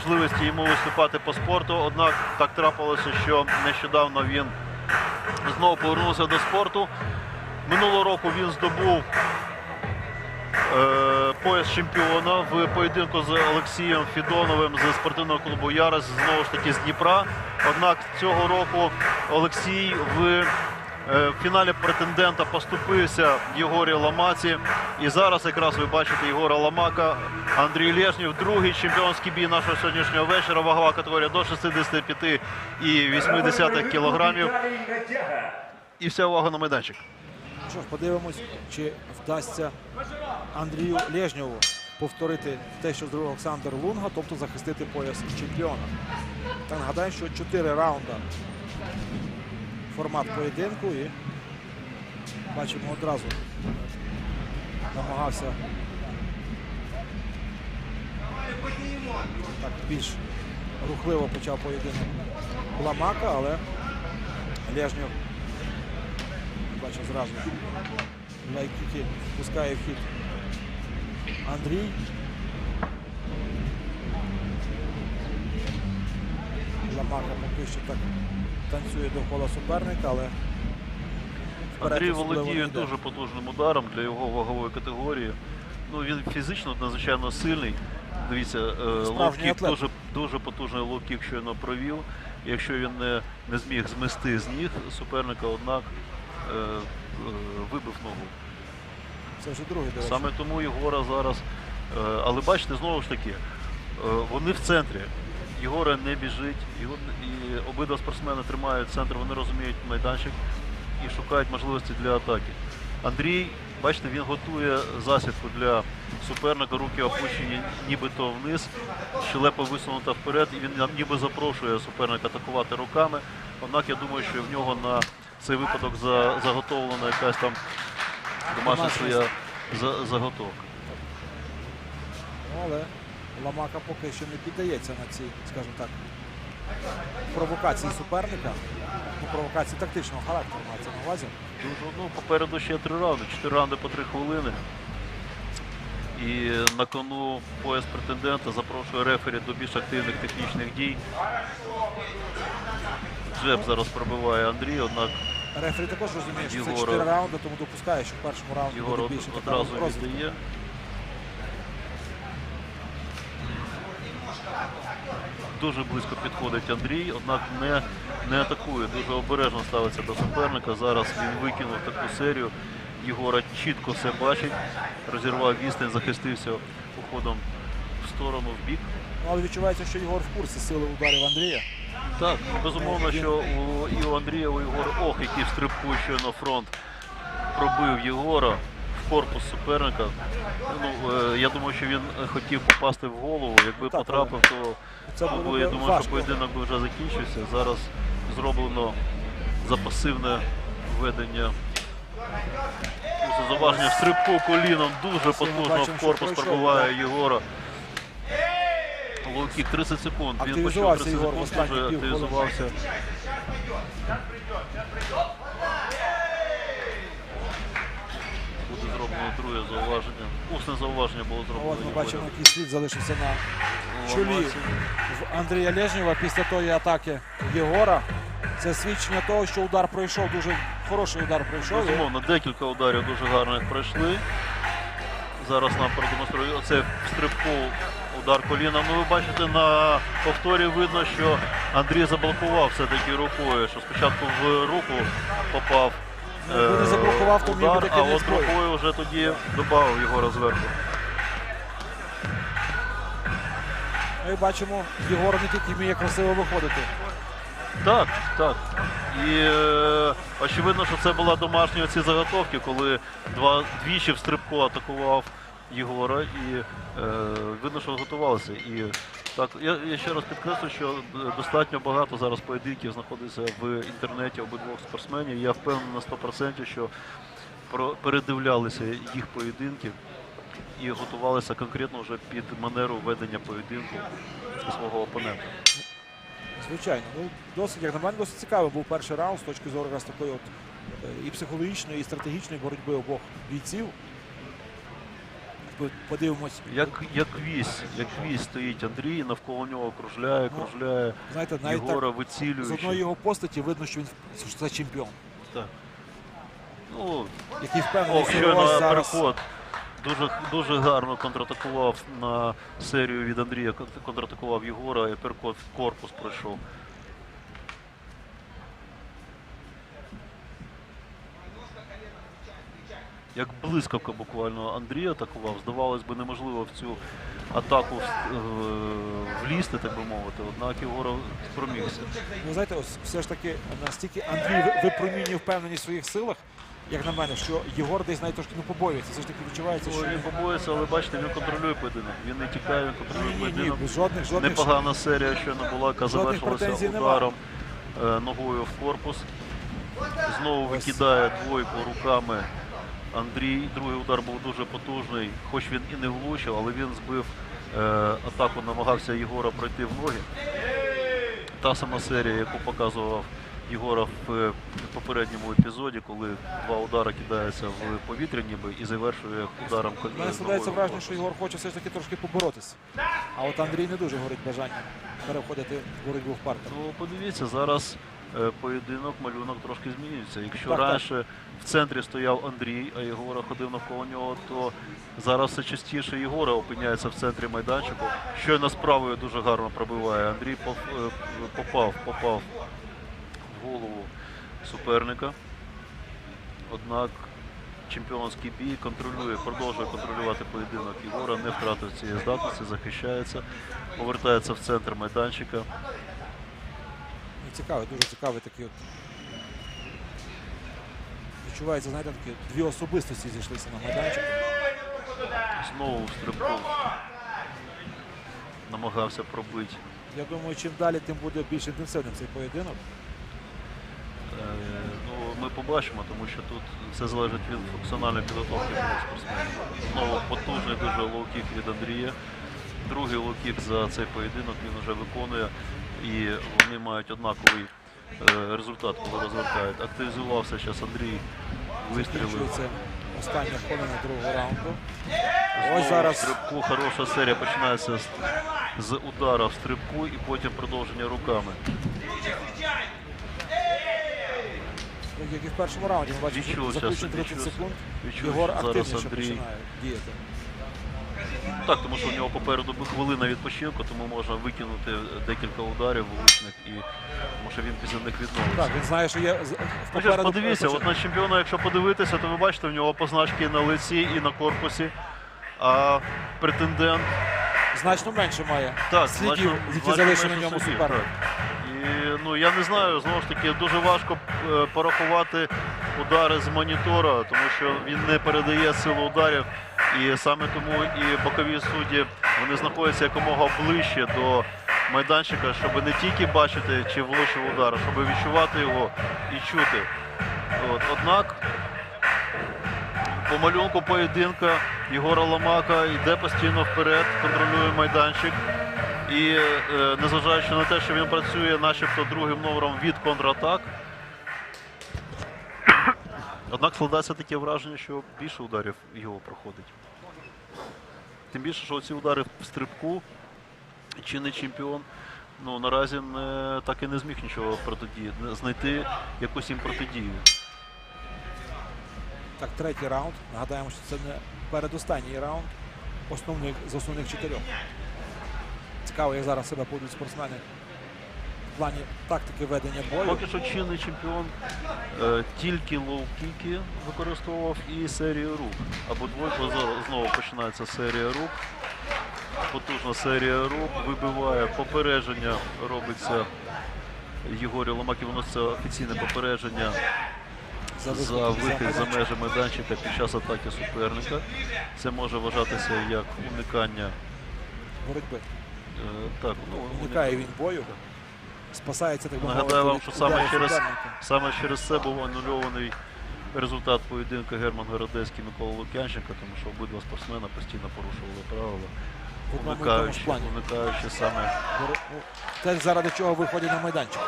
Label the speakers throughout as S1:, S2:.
S1: можливості йому виступати по спорту. Однак так трапилося, що нещодавно він знову повернувся до спорту. Минулого року він здобув е, пояс чемпіона в поєдинку з Олексієм Фідоновим з спортивного клубу Ярос, знову ж таки з Дніпра. Однак цього року Олексій в в фіналі претендента поступився Єгорі Ламаці. І зараз якраз ви бачите Єгора Ламака, Андрій Лєшнів, другий чемпіонський бій нашого сьогоднішнього вечора. Вагова категорія до 65 і 80 кілограмів. І вся увага на майданчик.
S2: Що ж, подивимось, чи вдасться Андрію Лєжнєву повторити те, що зробив Олександр Лунга, тобто захистити пояс чемпіона. Та нагадаю, що 4 раунда формат поєдинку і бачимо одразу намагався так більш рухливо почав поєдинок Ламака, але Лєжнєв бачив зразу. Лайкіки пускає в хід Андрій. Ламака поки що так танцює довкола суперника, але
S1: Андрій володіє дуже потужним ударом для його вагової категорії. Ну він фізично надзвичайно сильний. Дивіться, е,
S2: атлет.
S1: дуже, дуже потужний лоу-кік щойно провів. Якщо він не, не зміг змести з ніг суперника, однак е, е, вибив ногу.
S2: Це вже другий, до речі.
S1: Саме тому Єгора зараз. е, Але бачите, знову ж таки, е, вони в центрі. Єгора не біжить, і обидва спортсмени тримають центр, вони розуміють майданчик і шукають можливості для атаки. Андрій, бачите, він готує засідку для суперника, руки опущені нібито вниз, щелепа висунута вперед, і він ніби запрошує суперника атакувати руками. Однак я думаю, що в нього на цей випадок заготовлена якась там домашня своя заготовка.
S2: Але Ламака поки що не піддається на ці, скажімо так, провокації суперника. Ну, провокації тактичного характеру мається на увазі.
S1: Ну, попереду ще три раунди, чотири раунди по три хвилини. І на кону пояс претендента запрошує рефері до більш активних технічних дій. Джеб зараз пробиває Андрій, однак
S2: Рефері також розуміє, що це 4 раунди, тому допускає, що в першому раунді буде більше
S1: одразу віддає. Дуже близько підходить Андрій, однак не, не атакує, дуже обережно ставиться до суперника. Зараз він викинув таку серію. Єгора чітко все бачить, розірвав відстань, захистився уходом в сторону, в бік.
S2: Ну, але відчувається, що Єгор в курсі сили ударів Андрія.
S1: Так, безумовно, що у, і у Андрія, у Єгора, ох, який в стрибку щойно фронт пробив Єгора корпус суперника. Ну, е, я думаю, що він е, хотів попасти в голову. Якби
S2: Так,
S1: потрапив, то
S2: Це було
S1: я думаю,
S2: важко.
S1: що поєдинок би вже закінчився. Зараз зроблено за пасивне введення. Ось стрибку коліном дуже потужно в корпус пробиває Єгора. Лоу-кік 30 секунд. Він
S2: Активізувався
S1: 30
S2: Єгор в
S1: секунд,
S2: півхвилини.
S1: активізувався. Буде зроблено зауваження. Усне зауваження було зроблено.
S2: От ми бачимо, який слід залишився на чолі в Андрія Лєжнєва після тої атаки Єгора. Це свідчення того, що удар пройшов, дуже хороший удар пройшов.
S1: Безумовно, декілька ударів дуже гарних пройшли. Зараз нам продемонструють оце стрибку удар коліном. Ну ви бачите, на повторі видно, що Андрій заблокував все-таки рукою, що спочатку в руку попав.
S2: Не
S1: е,
S2: заблокував, то міг
S1: удар,
S2: бути
S1: а от рукою вже тоді додав його зверху.
S2: ми бачимо, Єгор не тільки вміє красиво виходити.
S1: Так, так. І е, очевидно, що це була домашні оці заготовки, коли два, двічі в стрибку атакував Єгора і е, видно, що готувалися. І так, я, я ще раз підкреслю, що е, достатньо багато зараз поєдинків знаходиться в інтернеті обидвох спортсменів. Я впевнений на 100%, що передивлялися їх поєдинки і готувалися конкретно вже під манеру ведення поєдинку свого опонента.
S2: Звичайно, ну досить, як на мене, досить цікавий був перший раунд з точки зору такої от е, і психологічної, і стратегічної боротьби обох бійців. По- подивимось.
S1: Як, як вісь, як вісь стоїть Андрій, навколо нього кружляє,
S2: Ну,
S1: кружляє
S2: Знаєте, навіть
S1: Єгора,
S2: так, з одної його постаті видно, що він що це чемпіон,
S1: Так. Ну,
S2: який впевнений,
S1: Ох,
S2: що ось зараз
S1: переход. Дуже, дуже гарно контратакував на серію від Андрія, контратакував Єгора, і переход в корпус пройшов. Як блискавка буквально Андрій атакував, здавалось би, неможливо в цю атаку е, влізти, так би мовити, однак Єгора спромігся.
S2: Ну, знаєте, ось все ж таки настільки Андрій ви- випромінює впевненість в своїх силах, як на мене, що Єгор десь навіть трошки ну, побоюється. Все ж таки відчувається, що
S1: Він побоїться, але бачите, він контролює поєдинок. Він не тікає, він контролює
S2: ні, ні, ні,
S1: поєдинок.
S2: жодних, жодних
S1: Непогана серія, що не була, яка завершилася ударом е, ногою в корпус. Знову викидає двойку руками Андрій. Другий удар був дуже потужний, хоч він і не влучив, але він збив е, атаку, намагався Єгора пройти в ноги. Та сама серія, яку показував Єгора в е, попередньому епізоді, коли два удари кидаються в повітря ніби і завершує ударом
S2: У
S1: кол-
S2: мене складається враження, що Єгор хоче все ж таки трошки поборотися. А от Андрій не дуже горить бажанням переходити в боротьбу в партер.
S1: Ну, подивіться, зараз поєдинок, малюнок трошки змінюється. Якщо
S2: Так, так.
S1: раніше в центрі стояв Андрій, а Єгора ходив навколо нього, то зараз все частіше Єгора опиняється в центрі майданчику. Щойно справою дуже гарно пробиває. Андрій е, попав, попав в голову суперника. Однак чемпіонський бій контролює, продовжує контролювати поєдинок. Єгора не втратив цієї здатності, захищається, повертається в центр майданчика.
S2: Цікавий, дуже цікавий такий от. Відчувається, знаєте, такі дві особистості зійшлися на майданчику.
S1: Знову в намагався пробити.
S2: Я думаю, чим далі, тим буде більш інтенсивним цей поєдинок.
S1: Е, Ну, ми побачимо, тому що тут все залежить від функціональної підготовки спортсменів. Знову потужний дуже лоу-кік від Андрія. Другий лоу-кік за цей поєдинок він вже виконує і вони мають однаковий е, результат, коли розвертають. Активізувався зараз Андрій, вистрілив.
S2: Закінчується остання хвилина другого раунду. Ось зараз
S1: стрибку хороша серія починається з, з удара в стрибку і потім продовження руками.
S2: як і в першому раунді, ми бачимо,
S1: зараз,
S2: 30 секунд. Єгор активніше починає діяти.
S1: Так, тому що у нього попереду хвилина відпочинку, тому можна викинути декілька ударів влучних і тому що він після них відновиться.
S2: Так, він знає, що є з-
S1: Ну, ж,
S2: попереду.
S1: подивіться, от на чемпіона, якщо подивитися, то ви бачите, в нього позначки і на лиці і на корпусі. А претендент
S2: значно менше має
S1: так,
S2: слідів,
S1: значно-
S2: які
S1: значно
S2: залишені на
S1: менше
S2: ньому
S1: слідів,
S2: суперник.
S1: так. І ну я не знаю, знову ж таки, дуже важко е, порахувати удари з монітора, тому що він не передає силу ударів. І саме тому і бокові судді вони знаходяться якомога ближче до майданчика, щоб не тільки бачити, чи влучив удар, щоб відчувати його і чути. От. Однак по малюнку поєдинка Єгора Ломака йде постійно вперед, контролює майданчик. І е, незважаючи на те, що він працює начебто другим номером від контратак. Однак складається таке враження, що більше ударів його проходить. Тим більше, що ці удари в стрибку, чинний чемпіон, ну наразі не, так і не зміг нічого протидіяти, не- знайти якусь їм протидію.
S2: Так, третій раунд. Нагадаємо, що це не передостанній раунд основних з основних чотирьох. Цікаво, як зараз себе будуть спортсмени плані тактики ведення бою.
S1: Поки що чинний чемпіон е, тільки лоу-кіки використовував і серію рук. Або двойку знову починається серія рук. Потужна серія рук, вибиває попередження, робиться Єгорі Ломакі виноситься офіційне попередження
S2: за вихід,
S1: за вихід за
S2: майданчик.
S1: межі майданчика під час атаки суперника. Це може вважатися як уникання.
S2: боротьби.
S1: е, Так, ну,
S2: Уникає він бою. Спасається так
S1: Нагадаю вам, що саме через, саме через це був анульований результат поєдинку Герман Городецький Микола Лук'янченко, тому що обидва спортсмена постійно порушували правила, уникаючи, уникаючи саме
S2: Те, заради чого виходять на майданчик.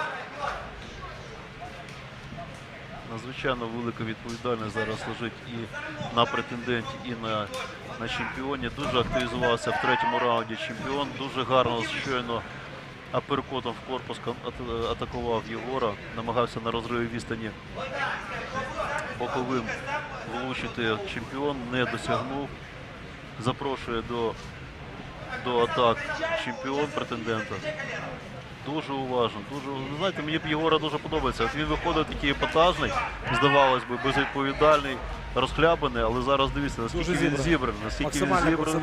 S1: Надзвичайно велика відповідальність зараз лежить і на претенденті, і на, на чемпіоні. Дуже активізувався в третьому раунді чемпіон. Дуже гарно щойно аперкотом в корпус атакував Єгора, намагався на розриві відстані боковим влучити чемпіон, не досягнув. Запрошує до, до атак чемпіон претендента. Дуже уважно, дуже знаєте, мені б Єгора дуже подобається. От він виходить такий епатажний, здавалось би, безвідповідальний, розхлябаний, але зараз дивіться, наскільки
S2: Дуже
S1: він
S2: зібраний.
S1: наскільки він зібраний,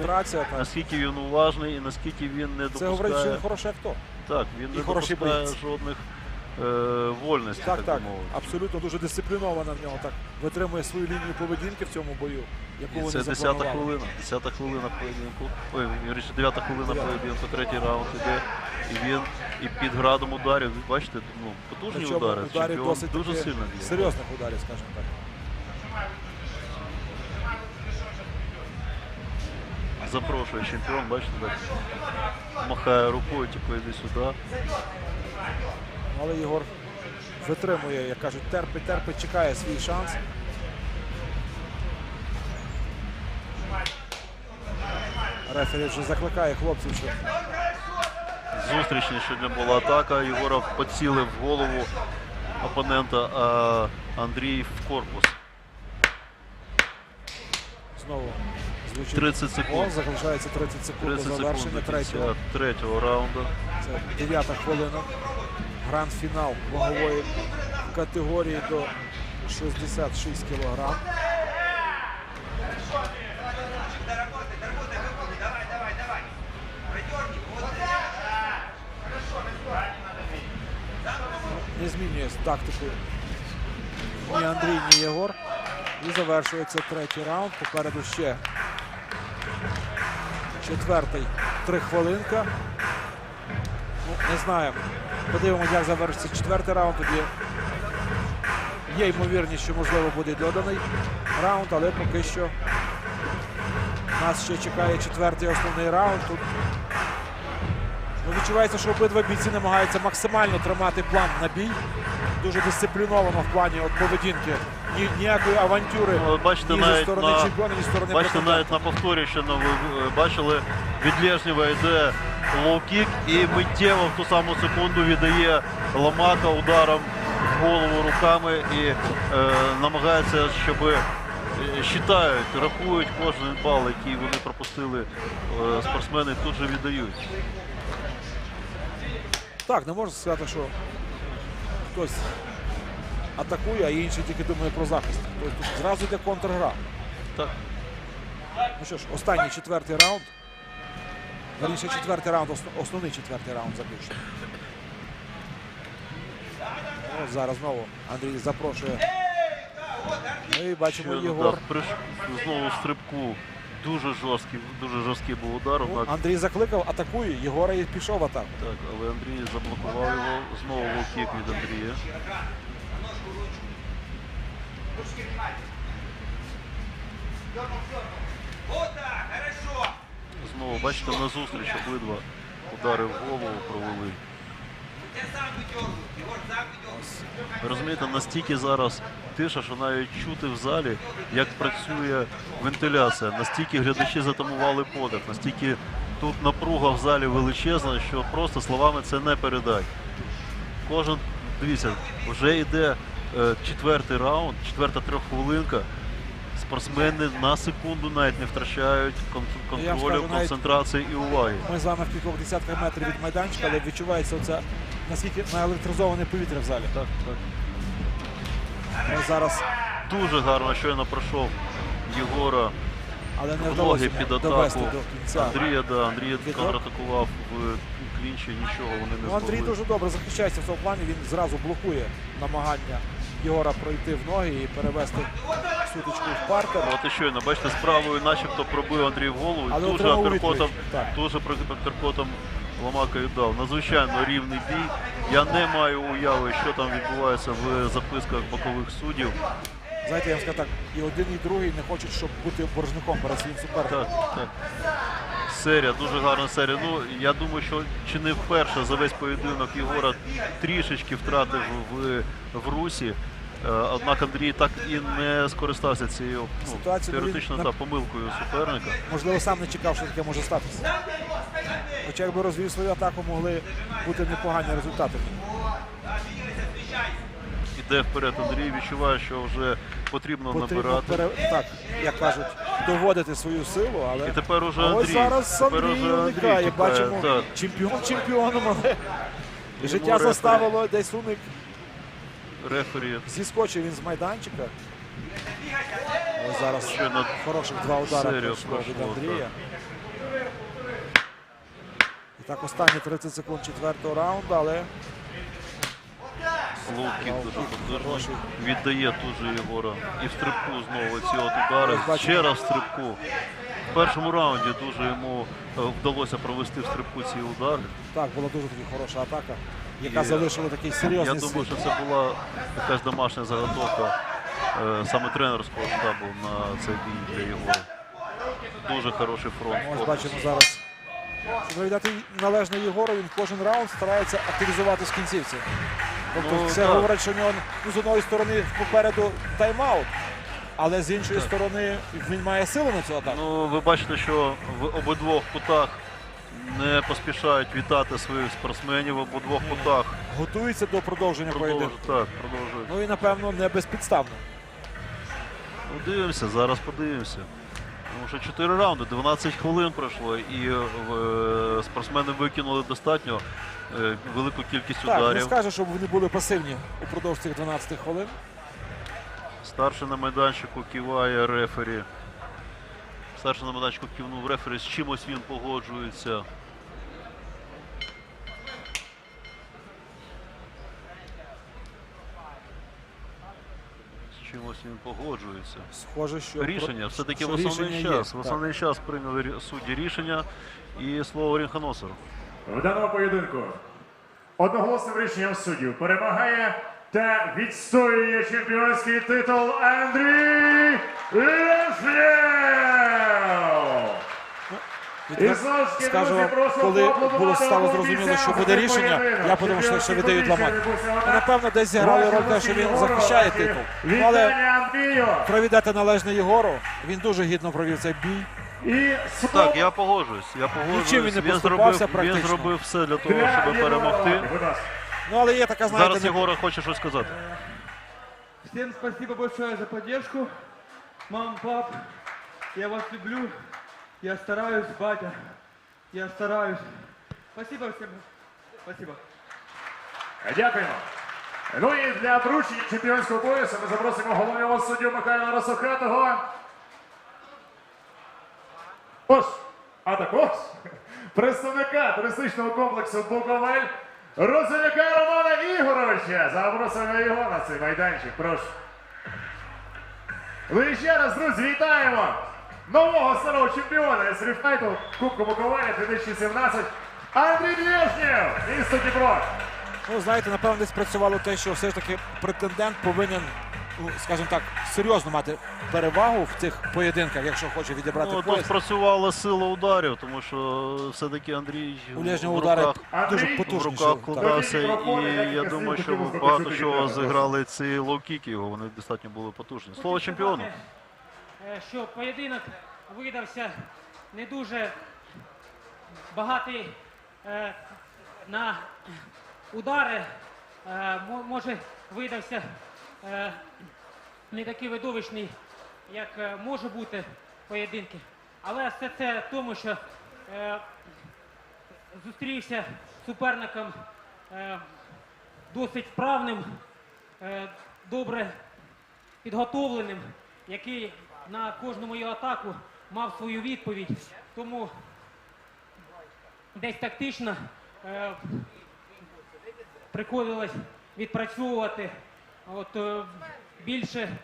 S1: наскільки він уважний і наскільки він не
S2: Це говорить, що він хороший актор.
S1: Так, він
S2: і
S1: не
S2: хороший
S1: допускає жодних е, вольностей,
S2: Так,
S1: так,
S2: так,
S1: би мовити.
S2: абсолютно дуже дисциплінована в нього. Так витримує свою лінію поведінки в цьому бою, яку
S1: І
S2: вони
S1: це 10
S2: запланували.
S1: хвилина. 10 хвилина поєдинку. Ой, вірніше, 9 хвилина
S2: Дев'ята.
S1: поєдинку, третій раунд іде. І він і під градом ударів, ви бачите, ну, потужні
S2: Причому
S1: удари.
S2: ударів
S1: Чемпіон
S2: досить
S1: дуже
S2: таки
S1: сильно б'є.
S2: серйозних ударів, скажімо так.
S1: Запрошує чемпіон, бачите, так махає рукою, типу, йди сюди.
S2: Але Єгор витримує, як кажуть, терпить, терпить, чекає свій шанс. Рефері вже закликає хлопців, що
S1: Зустрічніше не була атака. Єгора поцілив в голову опонента, а Андрій в корпус.
S2: знову звучить
S1: 30 секунд.
S2: гол. Залишається 30 секунд
S1: 30
S2: до завершення третього.
S1: третього раунду.
S2: Це дев'ята хвилина. Гранд-фінал вагової категорії до 66 кілограм. Не змінює тактику ні Андрій, ні Єгор. І завершується третій раунд. Попереду ще четвертий три хвилинка. Ну, не знаю. Подивимося, як завершиться четвертий раунд. Тоді є ймовірність, що можливо буде доданий раунд, але поки що нас ще чекає четвертий основний раунд. Тут ну, відчувається, що обидва бійці намагаються максимально тримати план на бій. Дуже дисципліновано в плані от поведінки. Ні, ніякої авантюри
S1: Ну, бачите,
S2: ні зі сторони
S1: на-
S2: чемпіона, ні зі сторони
S1: Бачите, навіть на повторі, що ну, ви е, бачили, від Лежнєва йде лоу-кік і миттєво в ту саму секунду віддає Ломака ударом в голову руками і е, намагається, щоб е, считають, рахують кожен бал, який вони пропустили е, спортсмени, тут же віддають.
S2: Так, не можна сказати, що хтось атакує, а інший тільки думає про захист. Тобто тут зразу йде контргра.
S1: Так.
S2: Ну що ж, останній четвертий раунд. Вірніше, четвертий раунд, основний четвертий раунд заключний. От зараз знову Андрій запрошує. Ну і бачимо
S1: Ще,
S2: Єгор.
S1: так, знову стрибку. Дуже жорсткий, дуже жорсткий був удар.
S2: Ну,
S1: однак
S2: Андрій закликав, атакує. Єгора і пішов в атаку.
S1: Так, але Андрій заблокував його. Знову лоу-кік від Андрія.
S3: Вот так, хорошо.
S1: Знову, бачите, на зустріч обидва удари в голову провели. Ви розумієте, настільки зараз тиша, що навіть чути в залі, як працює вентиляція. Настільки глядачі затамували подих, настільки тут напруга в залі величезна, що просто словами це не передать. Кожен, дивіться, вже йде четвертий раунд, четверта трьоххвилинка. Спортсмени на секунду навіть не втрачають
S2: Ну,
S1: контролю, концентрації і уваги.
S2: Ми з вами в кількох десятках метрів від майданчика, але відчувається оце наскільки наелектризоване повітря в залі.
S1: Так, так.
S2: Ми зараз,
S1: Дуже гарно щойно пройшов Єгора
S2: але не
S1: ноги під атаку.
S2: до.
S1: Андрія, да, Андрій контратакував в клінчі, нічого вони не
S2: Ну, Андрій дуже добре захищається в цьому плані. Він зразу блокує намагання Єгора пройти в ноги і перевести сутичку в партер.
S1: От і щойно, бачите, з правою начебто пробив Андрій в голову, і
S2: Але
S1: тут же
S2: отримав
S1: апперкотом,
S2: відповідь. Так.
S1: тут же про- апперкотом Ломака віддав. Надзвичайно рівний бій. Я не маю уяви, що там відбувається в записках бокових суддів.
S2: Знаєте, я вам скажу так, і один, і другий не хочуть, щоб бути боржником перед своїм суперником.
S1: Так, так. Серія, дуже гарна серія. Ну, я думаю, що чи не вперше за весь поєдинок Єгора трішечки втратив в, в русі. Е, Однак Андрій так і не скористався цією ну, теоретично та, помилкою суперника.
S2: Можливо, сам не чекав, що таке може статися. Хоча якби розвів свою атаку, могли бути непогані результати.
S1: Іде вперед Андрій, відчуває, що вже потрібно,
S2: Потрібно
S1: набирати.
S2: пере... так, як кажуть, доводити свою силу, але
S1: І тепер уже
S2: А ось
S1: Андрій.
S2: зараз
S1: тепер
S2: Андрій
S1: уже
S2: уникає.
S1: тікає,
S2: Бачимо,
S1: так.
S2: чемпіон чемпіоном, але життя
S1: рефері.
S2: заставило десь уник.
S1: Рефері
S2: Зіскочив він з майданчика. Ось зараз
S1: Ще на
S2: хороших два удари
S1: серію
S2: пройшло від
S1: пройшло,
S2: Андрія. І так останні 30 секунд четвертого раунду, але
S1: лоу-кік дуже потужний. Віддає тут же Єгора. І в стрибку знову ці от удари. Ще раз в стрибку. В першому раунді дуже йому е, вдалося провести в стрибку ці удари.
S2: так, була дуже таки хороша атака, яка
S1: І,
S2: залишила такий серйозний
S1: Я
S2: думаю,
S1: що це була якась домашня заготовка е, саме тренерського штабу на цей бій для Єгора. Дуже хороший фронт.
S2: Ось бачимо зараз. Щоб віддати належне Єгору, він кожен раунд старається активізувати з кінцівці. Тобто
S1: Ну,
S2: це
S1: так.
S2: говорить, що у нього ну, з одної сторони попереду тайм-аут, але з іншої сторони він має силу на цю атаку.
S1: Ну, ви бачите, що в обидвох кутах не поспішають вітати своїх спортсменів в обидвох кутах.
S2: Готується до продовження поєдинку.
S1: Так, продовжують.
S2: Ну і напевно не безпідставно.
S1: Ну, дивимося, зараз подивимося. Тому що 4 раунди, 12 хвилин пройшло, і е, спортсмени викинули достатньо велику кількість
S2: Так, не
S1: ударів.
S2: скаже, щоб вони були пасивні упродовж цих 12 хвилин.
S1: Старший на майданчику киває рефері. Старший на майданчику кивнув рефері, з чимось він погоджується. Чимось він погоджується.
S2: Схоже, що
S1: Рішення, все-таки в основний
S2: рішення є.
S1: час. В
S2: Так.
S1: основний час прийняли судді рішення і слово рінгоносору.
S4: В даному поєдинку одноголосним рішенням суддів перемагає та відстоює чемпіонський титул Андрій! І знову
S2: Скажу вам, коли було стало зрозуміло, що буде рішення, я подумав, що, що віддають ламати. Напевно, десь зіграли роль те, що він захищає титул. Ну, але провідати належне Єгору. Він дуже гідно провів цей бій.
S4: І
S1: Так, я погоджуюсь. Я погоджуюсь.
S2: Нічим він не
S1: він,
S2: поступався
S1: зробив, він
S2: практично.
S1: зробив все для того,
S4: для
S1: щоб
S4: Єгора.
S1: перемогти.
S4: Будь ласка.
S2: Ну але є така, знаєте,
S1: Зараз
S2: не-
S1: Єгора хоче щось сказати.
S5: Всем спасибо большое за поддержку. Мам, пап, я вас люблю. Я стараюсь, батя. Я стараюсь. Спасибо всем. Спасибо.
S4: Дякуємо. Ну і для вручення чемпіонського поясу ми запросимо головного суддю Михайла Росохатого. Ось, а також представника туристичного комплексу Буковель Розумяка Романа Ігоровича. Запросимо його на цей майданчик. Прошу. Ну і ще раз, друзі, вітаємо нового старого чемпіона з Кубку Буковеля 2017 Андрій Лєшнєв, місто Дніпро.
S2: Ну, знаєте, напевно, десь працювало те, що все ж таки претендент повинен, скажімо так, серйозно мати перевагу в цих поєдинках, якщо хоче відібрати
S1: Ну, тут
S2: пояс.
S1: спрацювала сила ударів, тому що все-таки Андрій
S2: У Лежнього
S1: в
S2: удари дуже
S4: Андрій,
S1: в руках
S4: Мікрофони,
S1: і я думаю, що багато чого зіграли ці лоу-кіки його, вони достатньо були потужні. Слово чемпіону.
S6: Е, що поєдинок видався не дуже багатий е, на удари. Е, може, видався не такий видовищний, як е, може бути поєдинки. Але все це в тому, що е, зустрівся з суперником е, досить вправним, е, добре підготовленим, який на кожну мою атаку мав свою відповідь. Тому десь тактично е, приходилось відпрацьовувати, от, е, більше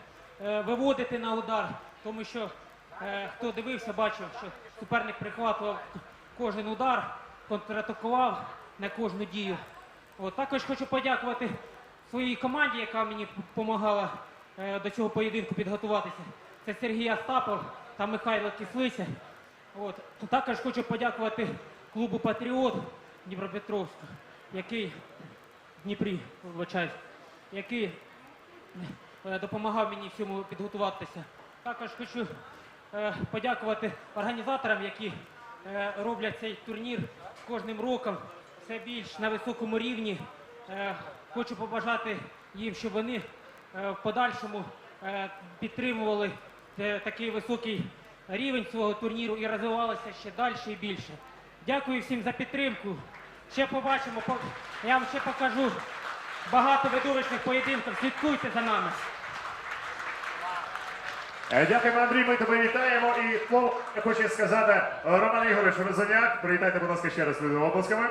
S6: е, виводити на удар, тому що е, хто дивився, бачив, що суперник прихватував кожен удар, контратакував на кожну дію. От, також хочу подякувати своїй команді, яка мені допомагала е, до цього поєдинку підготуватися. Це Сергій Остапов та Михайло Кислиця. От. Також хочу подякувати клубу Патріот Дніпропетровська, який в Дніпрі, вибачаюсь, який допомагав мені всьому підготуватися. Також хочу е, подякувати організаторам, які е, роблять цей турнір кожним роком все більш на високому рівні. Е, Хочу побажати їм, щоб вони е, в подальшому е, підтримували е, такий високий рівень свого турніру і розвивалися ще далі і більше. Дякую всім за підтримку. Ще побачимо. по- Я вам ще покажу багато видовищних поєдинків. Слідкуйте за нами.
S4: Е, Дякуємо, Андрій. Ми тебе вітаємо. І слово я хочу сказати Роман Ігорович Розоняк. Привітайте, будь ласка, ще раз людину оплесками.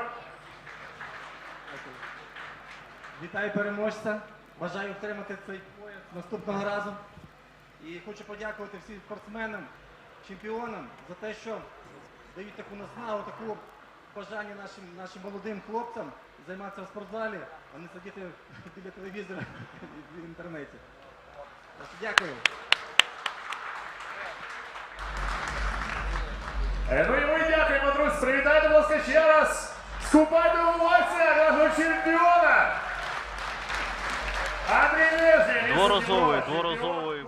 S7: Вітаю переможця. Бажаю втримати цей пояс наступного разу. І хочу подякувати всім спортсменам, чемпіонам за те, що дають таку наснагу, таку бажання нашим, нашим молодим хлопцям займатися в спортзалі, а не сидіти біля телевізора в інтернеті. Дякую.
S4: Ну і ми дякуємо, друзі. Привітайте, будь ласка, ще раз. Скупайте овація нашого чемпіона. Андрій Нижній.
S1: Дворазовий, дворазовий